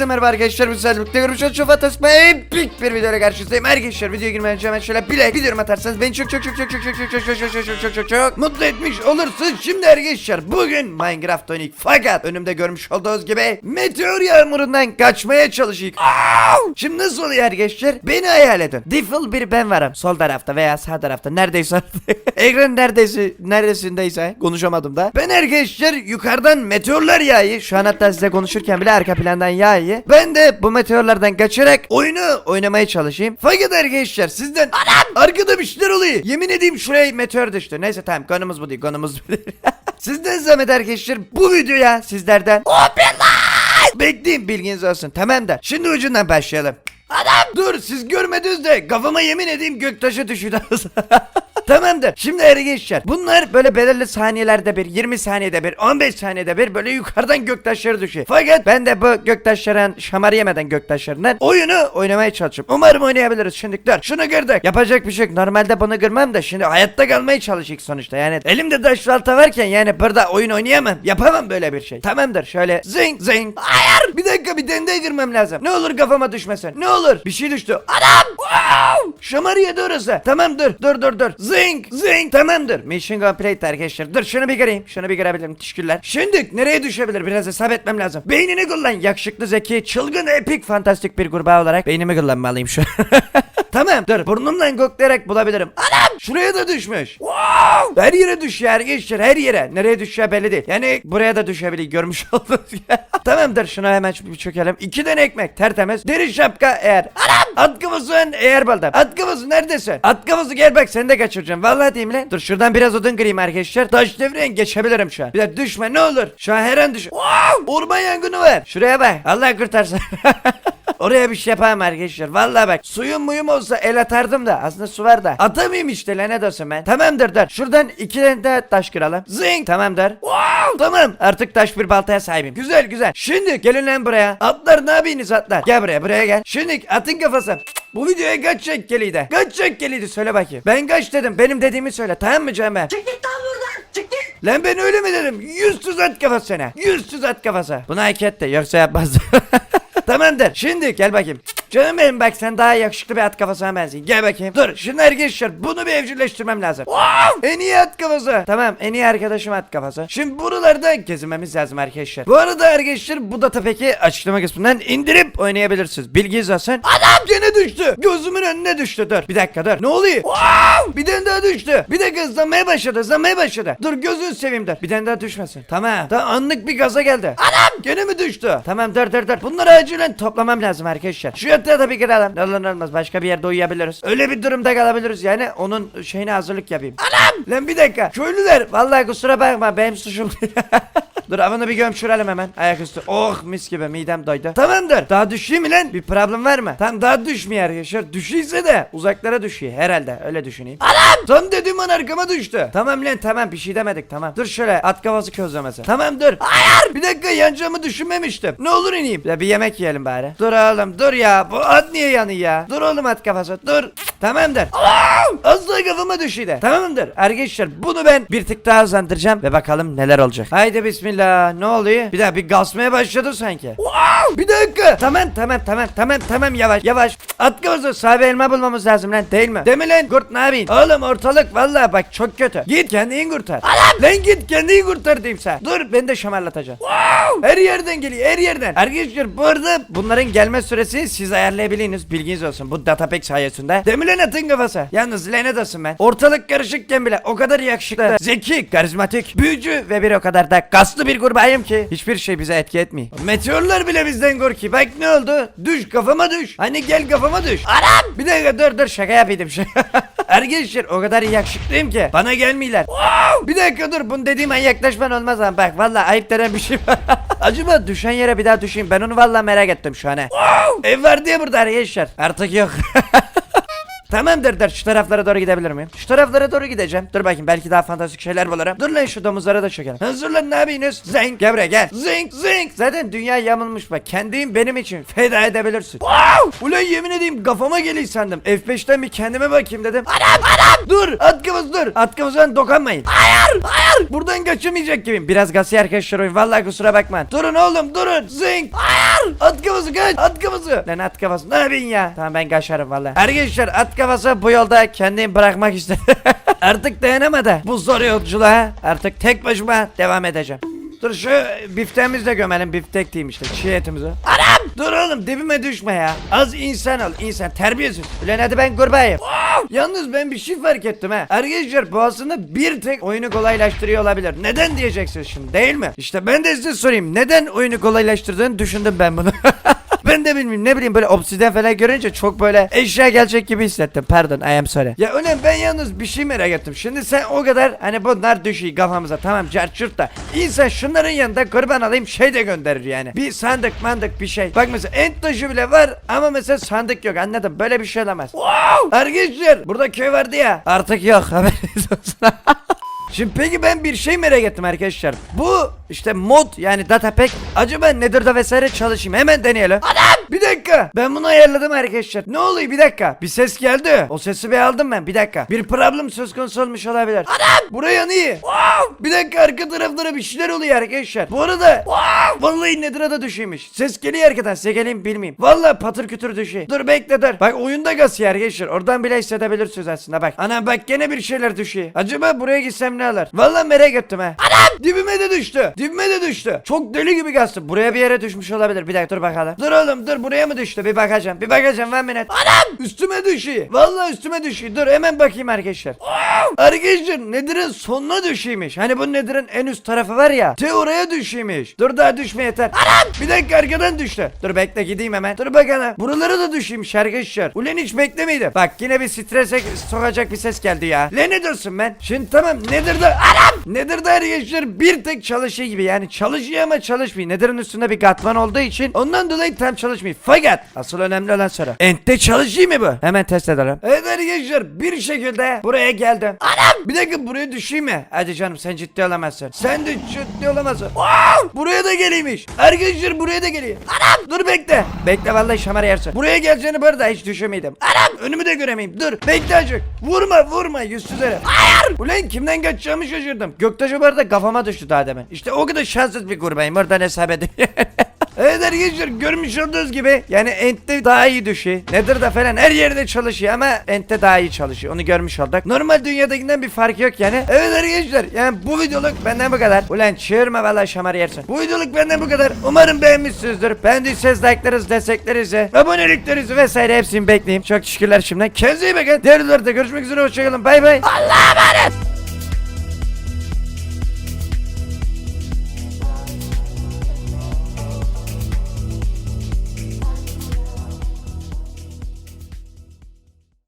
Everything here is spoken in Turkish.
Hepinize merhaba arkadaşlar. Bu sefer birlikte olduğunuz çok fantastik epik bir videoyla karşınızdayım. Arkadaşlar videoya girmeden önce hemen şöyle bilek videomu atarsanız beni çok çok çok çok çok çok çok çok çok çok çok çok çok çok çok mutlu etmiş olursunuz. Şimdi arkadaşlar bugün Minecraft oynayak fakat önümde görmüş olduğunuz gibi meteor yağmurundan kaçmaya çalışıyık. Şimdi nasıl oluyor arkadaşlar? Beni hayal edin. Default bir ben varım. Sol tarafta veya sağ tarafta neredeyse. Ekran neredeyse neresindeyse konuşamadım da. Ben arkadaşlar yukarıdan meteorlar yağıyor. Şu an hatta size konuşurken bile arka plandan yağıyor. Ben de bu meteorlardan kaçarak oyunu oynamaya çalışayım. Fakat arkadaşlar sizden anam arkada bir şeyler oluyor. Yemin edeyim şuraya meteor düştü. Neyse tamam konumuz bu değil konumuz bu değil. sizden zahmet arkadaşlar bu videoya sizlerden Open Bekleyin bilginiz olsun tamam da şimdi ucundan başlayalım. Adam dur siz görmediniz de kafama yemin edeyim göktaşı düşürdü. Tamamdır. Şimdi arkadaşlar bunlar böyle belirli saniyelerde bir 20 saniyede bir 15 saniyede bir böyle yukarıdan göktaşları düşüyor. Fakat ben de bu göktaşların şamar yemeden göktaşlarından oyunu oynamaya çalışıyorum. Umarım oynayabiliriz. Şimdi dur şunu kırdık. Yapacak bir şey yok. Normalde bunu kırmam da şimdi hayatta kalmaya çalışık sonuçta. Yani elimde taş balta varken yani burada oyun oynayamam. Yapamam böyle bir şey. Tamamdır. Şöyle zing zing. Hayır. Bir dakika bir dendeye girmem lazım. Ne olur kafama düşmesin. Ne olur. Bir şey düştü. Adam. Wow. Şamar yedi orası. Tamam dur. Dur dur dur. Zing zing. Tamamdır. Mission complete arkadaşlar. Dur şunu bir kırayım. Şunu bir kırabilirim. Teşekkürler. Şimdi nereye düşebilir? Biraz hesap etmem lazım. Beynini kullan. Yakışıklı, zeki, çılgın, epik, fantastik bir kurbağa olarak beynimi kullanmalıyım şu an. tamam dur. Burnumdan koklayarak bulabilirim. Anam. Şuraya da düşmüş. Wow. Her yere düşüyor arkadaşlar. Her yere. Nereye düşüyor belli değil. Yani buraya da düşebilir. Görmüş oldunuz. Tamamdır. Şunu hemen bir çökelim. İki tane ekmek. Tertemiz. Deri şapka eğer. Anam. At kafasın eğer balda. At kafası neredesin? At kafası gel bak seni de kaçıracağım. Vallahi diyeyim lan. Dur şuradan biraz odun kırayım arkadaşlar. Taş devreyen geçebilirim şu an. Bir de düşme ne olur. Şu an her an düş. Wow. Orman yangını var. Şuraya bak. Allah kurtarsın. Oraya bir şey yapamam arkadaşlar. Vallahi bak suyum muyum olsa el atardım da aslında su var da. Atamayayım işte lanet olsun ben. Tamamdır dur. Şuradan iki tane de taş kıralım. Zing. Tamamdır. Wow. Tamam. Artık taş bir baltaya sahibim. Güzel güzel. Şimdi gelin lan buraya. Atlar ne yapıyorsunuz atlar? Gel buraya buraya gel. Şimdi atın kafası. Bu videoya kaç çekkeliydi? Kaç çekkeliydi söyle bakayım. Ben kaç dedim. Benim dediğimi söyle. Tamam mı Cem ben? Çık git lan buradan. Çık git. Lan ben öyle mi dedim? Yüzsüz at kafası sana. Yüzsüz at kafası. Bunu hak etti. Yoksa yapmaz. Tamamdır. Şimdi gel bakayım. Canım benim bak sen daha yakışıklı bir at kafasına benziyorsun. Gel bakayım. Dur şimdi arkadaşlar bunu bir evcilleştirmem lazım. Wow! En iyi at kafası. Tamam en iyi arkadaşım at kafası. Şimdi buralarda gezinmemiz lazım arkadaşlar. Bu arada arkadaşlar bu data peki açıklama kısmından indirip oynayabilirsiniz. Bilginiz olsun. Adam gene düştü. Gözümün önüne düştü. Dur bir dakika dur. Ne oluyor? Wow! Bir tane daha düştü. Bir dakika hızlanmaya başladı. Hızlanmaya başladı. Dur gözünü seveyim dur. Bir tane daha düşmesin. Tamam. Tamam anlık bir gaza geldi. Adam gene mi düştü? Tamam dur dur dur. Bunları acilen toplamam lazım arkadaşlar. Şu da bir kıralım. Ne olur ne olmaz. Başka bir yerde uyuyabiliriz. Öyle bir durumda kalabiliriz yani. Onun şeyine hazırlık yapayım. Anam! Lan bir dakika. Köylüler. Vallahi kusura bakma. Benim suçum. Dur avını bir gömçürelim hemen. Ayaküstü. Oh mis gibi midem doydu. Tamamdır. Daha düşeyim mi lan? Bir problem var mı? Tam daha düşmüyor arkadaşlar. Düşüyse de uzaklara düşüyor. Herhalde öyle düşüneyim. Anam! Tam dediğim an arkama düştü. Tamam lan tamam bir şey demedik tamam. Dur şöyle at kafası közlemesi. Tamam dur. Hayır! Bir dakika yanacağımı düşünmemiştim. Ne olur ineyim. Ya bir yemek yiyelim bari. Dur oğlum dur ya. Bu at niye yanıyor ya? Dur oğlum at kafası. Dur. Tamamdır. Az daha kafama düşüydü. Tamamdır. Arkadaşlar bunu ben bir tık daha hızlandıracağım ve bakalım neler olacak. Haydi bismillah. Ne oluyor? Bir daha bir gasmaya başladı sanki. Bir dakika. Tamam tamam tamam tamam tamam yavaş yavaş. At kafası sahibi elma bulmamız lazım lan değil mi? Değil mi lan? Kurt ne yapayım? Oğlum ortalık vallahi bak çok kötü. Git kendini kurtar. Lan git kendini kurtar diyeyim sana. Dur ben de şamarlatacağım. Wow! Her yerden geliyor her yerden. Arkadaşlar bu arada bunların gelme süresini siz ayarlayabilirsiniz. Bilginiz olsun bu datapack sayesinde. Değil mi lan atın kafası? Yalnız olsun ben. Ortalık karışıkken bile o kadar yakışıklı, zeki, karizmatik, büyücü ve bir o kadar da kaslı bir kurbağayım ki hiçbir şey bize etki etmiyor. Meteorlar bile bizden korkuyor. Bak ne oldu? Düş kafama düş. Hani gel kafama düş. Anam! Bir dakika dur dur şaka yapayım şaka. Arkadaşlar o kadar yakışıklıyım ki bana gelmiyorlar. Wow! Bir dakika dur bunu dediğim an yaklaşman olmaz ama bak vallahi ayıp denen bir şey var. Acaba düşen yere bir daha düşeyim ben onu vallahi merak ettim şu an. Wow! Ev var diye burada arkadaşlar. Artık yok. Tamamdır dur şu taraflara doğru gidebilir miyim? Şu taraflara doğru gideceğim. Dur bakayım belki daha fantastik şeyler bulurum. Dur lan şu domuzlara da çekelim. Hazır lan ne yapıyorsunuz? Zing gel buraya gel. Zing zing. Zaten dünya yamulmuş bak. Kendin benim için feda edebilirsin. Wow. Ulan yemin edeyim kafama geliyor sandım. F5'ten bir kendime bakayım dedim. Anam anam. Dur at kafası dur. At kafasına dokunmayın. Hayır hayır. Buradan kaçamayacak gibiyim. Biraz gasi arkadaşlar oyun. Vallahi kusura bakmayın. Durun oğlum durun. Zing. Hayır. At kafası kafası kaç. At kafası. Lan at kafası. Ne yapayım ya? Tamam ben kaçarım valla. Arkadaşlar at kafası bu yolda kendini bırakmak istedi. Artık dayanamadı. Bu zor yolculuğa artık tek başıma devam edeceğim. Dur şu bifteğimizi de gömelim. Biftek diyeyim işte. Çiğ etimizi. Anam! Dur oğlum dibime düşme ya. Az insan ol. insan terbiyesiz. Ulan hadi ben kurbayım. Yalnız ben bir şey fark ettim ha. Arkadaşlar bu aslında bir tek oyunu kolaylaştırıyor olabilir. Neden diyeceksiniz şimdi değil mi? İşte ben de size sorayım. Neden oyunu kolaylaştırdığını düşündüm ben bunu. Ben de bilmiyorum ne bileyim böyle obsiden falan görünce çok böyle eşya gelecek gibi hissettim. Pardon I am sorry. Ya öyle ben yalnız bir şey merak ettim. Şimdi sen o kadar hani bunlar düşüyor kafamıza tamam carçırt da. İnsan şunların yanında kurban alayım şey de gönderir yani. Bir sandık mandık bir şey. Bak mesela ent taşı bile var ama mesela sandık yok anladın böyle bir şey olamaz. Wow! Arkadaşlar burada köy vardı ya. Artık yok haberiniz olsun. Şimdi peki ben bir şey merak ettim arkadaşlar. Bu işte mod yani data pack acaba Nether'da vesaire çalışayım hemen deneyelim. Adam! Bir dakika ben bunu ayarladım arkadaşlar. Ne oluyor bir dakika bir ses geldi. O sesi bir aldım ben bir dakika. Bir problem söz konusu olmuş olabilir. Adam! Buraya niye? Wow! Bir dakika arka taraflara bir şeyler oluyor arkadaşlar. Bu arada wow! vallahi Nether'a da düşüyormuş. Ses geliyor arkadan size geleyim bilmeyeyim. Vallahi patır kütür düşüyor. Dur bekle dur. Bak oyunda gaz yer arkadaşlar. Oradan bile hissedebilirsiniz aslında bak. Ana bak gene bir şeyler düşüyor. Acaba buraya gitsem ne alır? Vallahi merak ettim ha. Anam! Dibime de düştü. Dibime de düştü. Çok deli gibi gazdı. Buraya bir yere düşmüş olabilir. Bir dakika dur bakalım. Dur oğlum dur buraya mı düştü? Bir bakacağım. Bir bakacağım ben minnet. Anam! Üstüme düşüyor. Vallahi üstüme düşüyor. Dur hemen bakayım arkadaşlar. Arkadaşlar Nedir'in sonuna düşüyormuş. Hani bu Nedir'in en üst tarafı var ya. Te oraya düşüyormuş. Dur daha düşme yeter. Anam! Bir dakika arkadan düştü. Dur bekle gideyim hemen. Dur bakalım. Buralara da düşüyormuş arkadaşlar. Ulan hiç beklemiydim. Bak yine bir strese sokacak bir ses geldi ya. Ne ne diyorsun ben? Şimdi tamam Nedir'de Anam! Nedir'de arkadaşlar bir tek çalışıyor gibi. Yani çalışıyor ama çalışmıyor. Nedir'in üstünde bir katman olduğu için ondan dolayı tam çalışmıyor. Fakat asıl önemli olan soru. Ent'te çalışıyor mu bu? Hemen test edelim. Evet arkadaşlar bir şekilde buraya geldim. Anam! Bir dakika buraya düşeyim mi? Hadi canım sen ciddi olamazsın. Sen de ciddi olamazsın. Wow! Buraya da geleymiş. Arkadaşlar buraya da geliyor. Anam! Dur bekle. Bekle vallahi şamar yersin. Buraya geleceğini bu arada hiç düşünmeydim. Anam! Önümü de göremeyim. Dur. Bekle azıcık. Vurma vurma yüzsüz herif. Hayır! Ulan kimden kaçacağımı şaşırdım. Göktaşı bu arada kafama düştü daha demin. İşte o kadar şanssız bir kurbayım. Oradan hesap edin. Evet arkadaşlar görmüş olduğunuz gibi yani Ent'te daha iyi düşüyor. Nedir de falan her yerde çalışıyor ama Ent'te daha iyi çalışıyor. Onu görmüş olduk. Normal dünyadakinden bir fark yok yani. Evet arkadaşlar yani bu videoluk benden bu kadar. Ulan çığırma valla şamar yersin. Bu videoluk benden bu kadar. Umarım beğenmişsinizdir. Beğendiyseniz like'larınızı, desteklerinizi, aboneliklerinizi vesaire hepsini bekleyeyim. Çok teşekkürler şimdiden. Kendinize iyi bakın. Diğer videolarda görüşmek üzere. Hoşçakalın. Bay bay. Allah'a emanet.